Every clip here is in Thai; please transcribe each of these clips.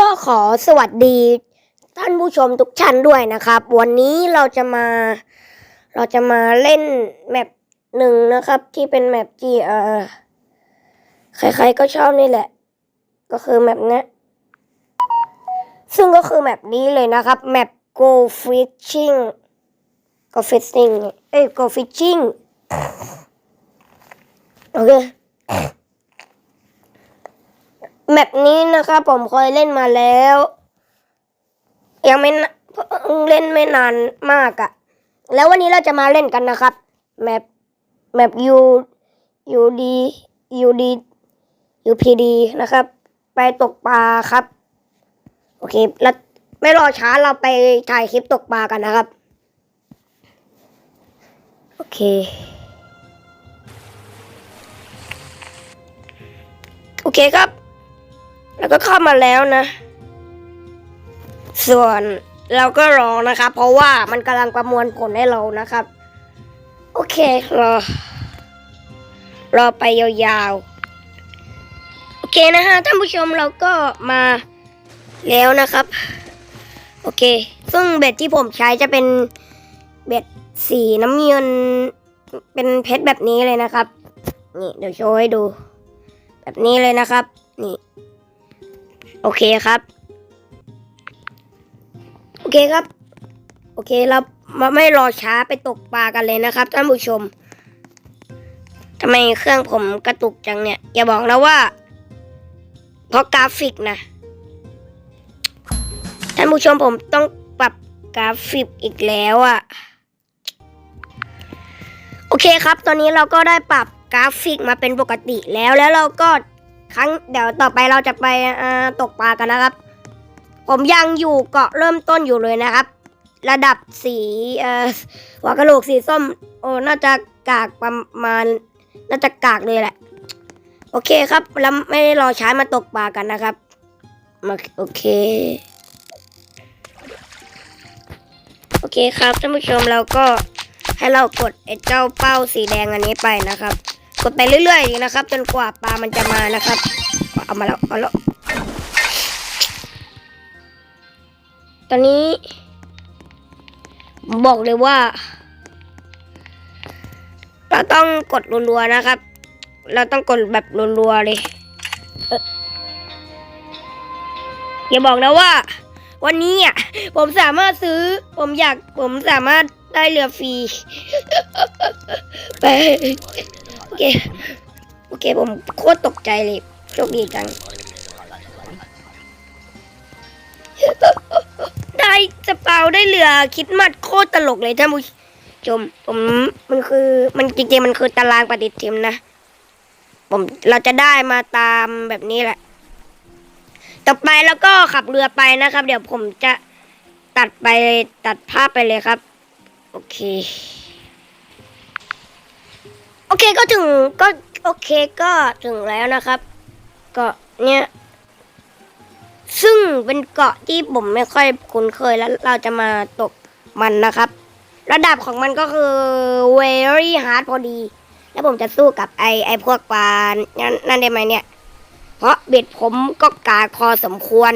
ก็ขอสวัสดีท่านผู้ชมทุกท่านด้วยนะครับ วันนี้เราจะมา เราจะมาเล่นแมปหนึ่งนะครับ ที่เป็นแมปที่เอ่อใครๆก็ชอบนี่แหละ ก็คือแมปนี้ซึ่งก็คือแมปนี้เลยนะครับแมป go fishing go fishing เอ้ย go fishing โอเค แมปนี้นะครับผมเคยเล่นมาแล้ว ยังไม่เล่นไม่นานมากอะแล้ววันนี้เราจะมาเล่นกันนะครับ แมปแมป U U D U D U P D นะครับ ไปตกปลาครับ โอเค แล้วไม่รอช้าเราไปถ่ายคลิปตกปลากันนะครับ โอเคโอเคครับ แล้วก็เข้ามาแล้วนะ ส่วนเราก็รอนะครับ เพราะว่ามันกำลังประมวลผลให้เรานะครับ โอเครอ รอไปยาวๆ โอเคนะฮะท่านผู้ชมเราก็มาแล้วนะครับ โอเค ซึ่งเบ็ดที่ผมใช้จะเป็นเบ็ดสีน้ำเงินเป็นเพชรแบบนี้เลยนะครับ นี่เดี๋ยวโชว์ให้ดู แบบนี้เลยนะครับ นี่ โอเคครับ โอเคครับ โอเคเรามาไม่รอช้าไปตกปลากันเลยนะครับท่านผู้ชมทำไมเครื่องผมกระตุกจังเนี่ย อย่าบอกนะว่า เพราะกราฟิกนะท่านผู้ชมผมต้องปรับกราฟิกอีกแล้วอะโอเคครับ ตอนนี้เราก็ได้ปรับกราฟิกมาเป็นปกติแล้วแล้วเราก็ ครั้งเดี๋ยวต่อไปเราจะไปตกปลากันนะครับ ผมยังอยู่เกาะเริ่มต้นอยู่เลยนะครับ ระดับสีหัวกะโหลกสีส้ม โอ้น่าจะกากประมาณ น่าจะกากเลยแหละ โอเคครับแล้วไม่รอช้ามาตกปลากันนะครับมาโอเค โอเคครับท่านผู้ชมเราก็ให้เรากดไอ้เจ้าเป้าสีแดงอันนี้ไปนะครับ กดไปเรื่อยๆนะครับ จนกว่าปลามันจะมานะครับ เอามาแล้วเอาแล้วตอนนี้บอกเลยว่า เราต้องกดรัวๆนะครับ เราต้องกดแบบรัวๆเลยอย่าบอกนะว่า วันนี้อะผมสามารถซื้อ ผมอยากผมสามารถได้เรือฟรีไป เค โอเคผมโคตรตกใจเลย โชคดีจัง ได้สเปาได้เรือคิดมัดโคตรตลกเลยท่านผู้ชม ผมมันคือมันจริงๆมันคือตารางปฏิทินนะ ผมเราจะได้มาตามแบบนี้แหละ ต่อไปแล้วก็ขับเรือไปนะครับ เดี๋ยวผมจะตัดไปตัดภาพไปเลยครับ โอเค โอเคก็ถึงก็โอเคก็ถึงแล้วนะครับ เกาะเนี่ยซึ่งเป็นเกาะที่ผมไม่ค่อยคุ้นเคยแล้วเราจะมาตกมันนะครับ ระดับของมันก็คือ very hard พอดี แล้วผมจะสู้กับไอไอพวกปลานั่นนั่นได้ไหมเนี่ย เพราะเบ็ดผมก็กากพอสมควร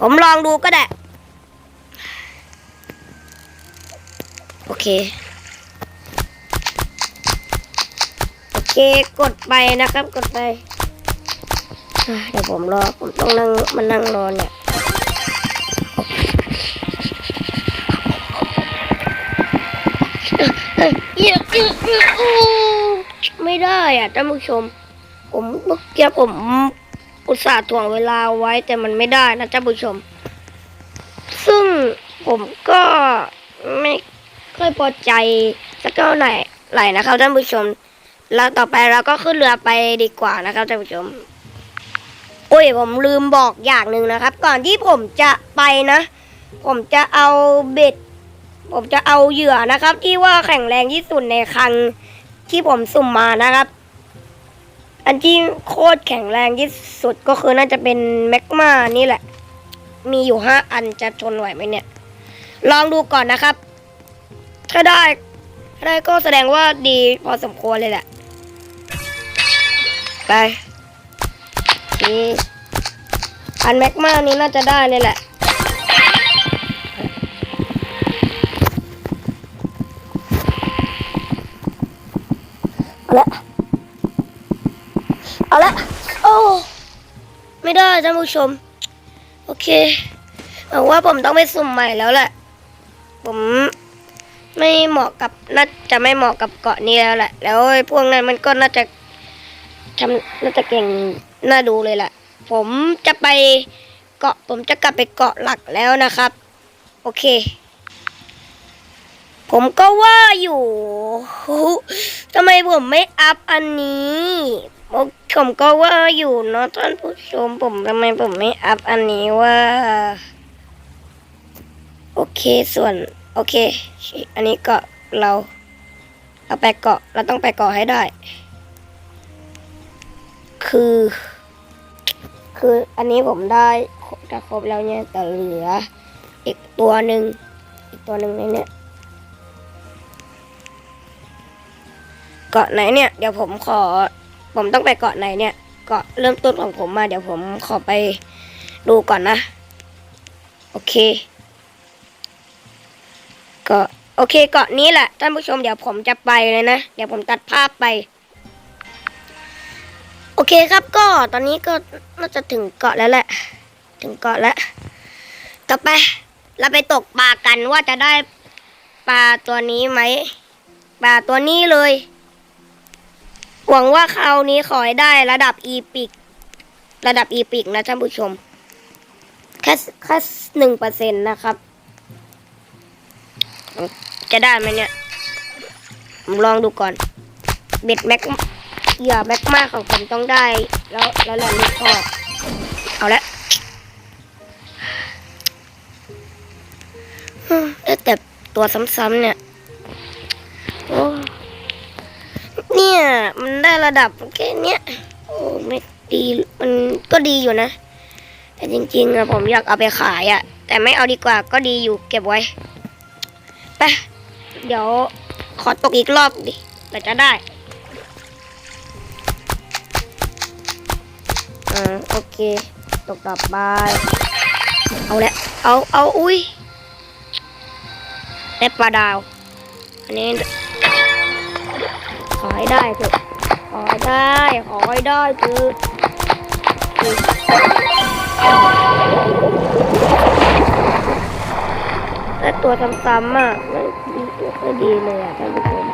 ผมลองดูก็ได้ โอเค โอ เคกดไปนะครับกดไปเดี๋ยวผมรอ ผมต้องนั่งมานั่งรอเนี่ยเยอ้ยเยอ้ยโอ้ไม่ได้อะท่านผู้ชม ผมเมื่อกี้ผมอุตส่าห์ถ่วงเวลาไว้แต่มันไม่ได้นะท่านผู้ชม ซึ่งผมก็ไม่ค่อยพอใจสักเท่าไหร่ไหร่นะครับท่านผู้ชม แล้วต่อไปเราก็ขึ้นเรือไปดีกว่านะครับท่านผู้ชมโอ้ยผมลืมบอกอย่างหนึ่งนะครับ ก่อนที่ผมจะไปนะ ผมจะเอาเบ็ด ผมจะเอาเหยื่อนะครับ ที่ว่าแข็งแรงที่สุดในครั้งที่ผมสุ่มมานะครับ อันที่โคตรแข็งแรงที่สุดก็คือน่าจะเป็นแมกมานี่แหละ มีอยู่ห้าอันจะทนไหวไหมเนี่ย ลองดูก่อนนะครับ ถ้าได้ถ้าได้ก็แสดงว่าดีพอสมควรเลยแหละ ไปนี่อันแม็กมานี้น่าจะได้เลยแหละเอาละเอาละโอ้ไม่ได้ท่านผู้ชม โอเคหวังว่าผมต้องไปสุ่มใหม่แล้วแหละ ผมไม่เหมาะกับน่าจะไม่เหมาะกับเกาะนี้แล้วแหละ แล้วไอ้พวกนั้นมันก็น่าจะ ทำน่าจะเก่งน่าดูเลยแหละ ผมจะไปเกาะผมจะกลับไปเกาะหลักแล้วนะครับ โอเค ผมก็ว่าอยู่ทำไมผมไม่อัพอันนี้ผมก็ว่าอยู่เนาะท่านผู้ชมผมทำไมผมไม่อัพอันนี้ว่า โอเคส่วน โอเค อันนี้เกาะเราเราไปเกาะเราต้องไปเกาะให้ได้ คือ คืออันนี้ผมได้จะครบแล้วเนี่ยแต่เหลือ อีกตัวหนึ่งอีกตัวหนึ่งในเนี่ยเกาะไหนเนี่ยเดี๋ยวผมขอ ผมต้องไปเกาะไหนเนี่ยเกาะเริ่มต้นของผมมา เดี๋ยวผมขอไปดูก่อนนะ โอเคเกาะโอเคเกาะนี้แหละท่านผู้ชมเดี๋ยวผมจะไปเลยนะ เดี๋ยวผมตัดภาพไป อเคครับก็ตอนนี้ก็น่าจะถึงเกาะแล้วแหละ ถึงเกาะแล้วต่อไป เราไปตกปลากันว่าจะได้ปลาตัวนี้ไหมปลาตัวนี้เลย หวังว่าคราวนี้ขอให้ได้ระดับอีพิก ระดับอีพิกนะท่านผู้ชม แค่แค่หนึ่งเปอร์เซ็นต์นะครับ จะได้ไหมเนี่ยผมลองดูก่อน เบ็ดแม็ก เหยื่อแม็กมากของผมต้องได้ แล้วแล้วแหละลูกพ่อเอาละได้แต่ตัวซ้ำๆเนี่ยโอ้เนี่ย มันได้ระดับแค่เนี้ยโอ้ไม่ดีมันก็ดีอยู่นะ แต่จริงๆอะผมอยากเอาไปขายอะแต่ไม่เอาดีกว่าก็ดีอยู่เก็บไว้ไปเดี๋ยวขอตกอีกรอบดิเราจะได้ อ่าโอเค ตกต่อไป เอาละเอาเอาอุ้ยได้ปลาดาว อันนี้ ขอให้ได้เถอะขอให้ได้ ขอให้ได้คือแต่ตัวซ้ำๆอะไม่ดีไม่ดีเลยอะท่านผู้ชม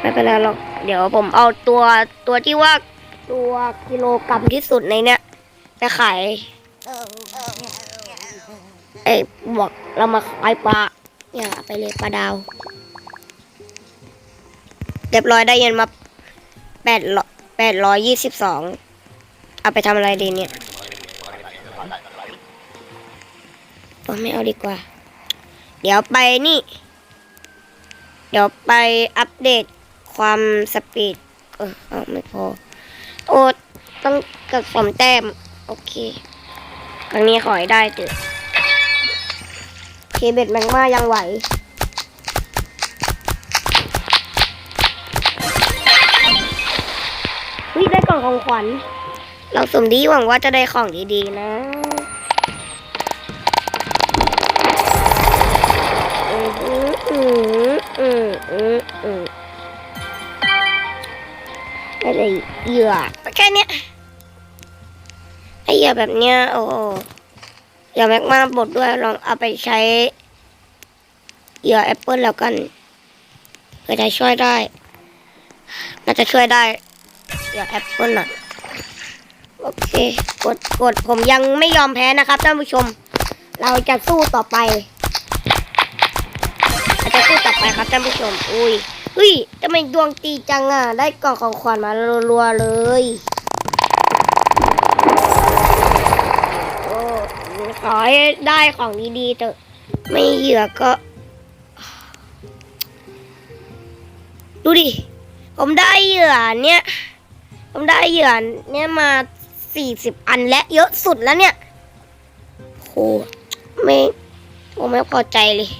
ไม่เป็นไรหรอก เดี๋ยวผมเอาตัวตัวที่ว่า ตัวกิโลกรัมที่สุดในเนี้ยไปขายเอ้บอกเรามาขายปลาอย่าไปเลยปลาดาวเรียบร้อยได้เงินมาแปดร้อยแปดร้อยยี่สิบสองเอาไปทำอะไรดีเนี่ยโอ้ไม่เอาดีกว่า เดี๋ยวไปนี่ เดี๋ยวไปอัปเดตความสปีด เออเอาไม่พอ โอ๊ต้องกับสมแต้ม โอเคครั้งนี้ขอให้ได้เถอะเคเบ็ดแมงมายังไหววิได้กล่องของขวัญ เราสมดีหวังว่าจะได้ของดีๆนะ เหยื่อแค่เนี้ยไอเหยื่อแบบเนี้ยโอ้โหเหยื่อแม็กมาบดด้วยลองเอาไปใช้เหยื่อแอปเปิลแล้วกันเพื่อจะช่วยได้น่าจะช่วยได้อย่าแอปเปิลอะโอเค กดกดผมยังไม่ยอมแพ้นะครับท่านผู้ชม เราจะสู้ต่อไป เราจะสู้ต่อไปครับท่านผู้ชม อุ้ย เฮ้ยทำไมดวงตีจังอะ ได้กล่องของขวัญมารัวๆเลยขอให้ได้ของดีๆเถอะ ไม่เหยื่อก็ ดูดิ ผมได้เหยื่อเนี่ย ผมได้เหยื่อเนี่ยมาสี่สิบอันและเยอะสุดแล้วเนี่ยโหไม่ ผมไม่พอใจเลย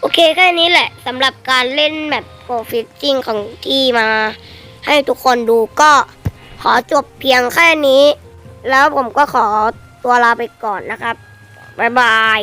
โอเคแค่นี้แหละสำหรับการเล่นแบบโปรฟิตติ้งของที่มา ให้ทุกคนดูก็ขอจบเพียงแค่นี้ แล้วผมก็ขอตัวลาไปก่อนนะครับ บ๊ายบาย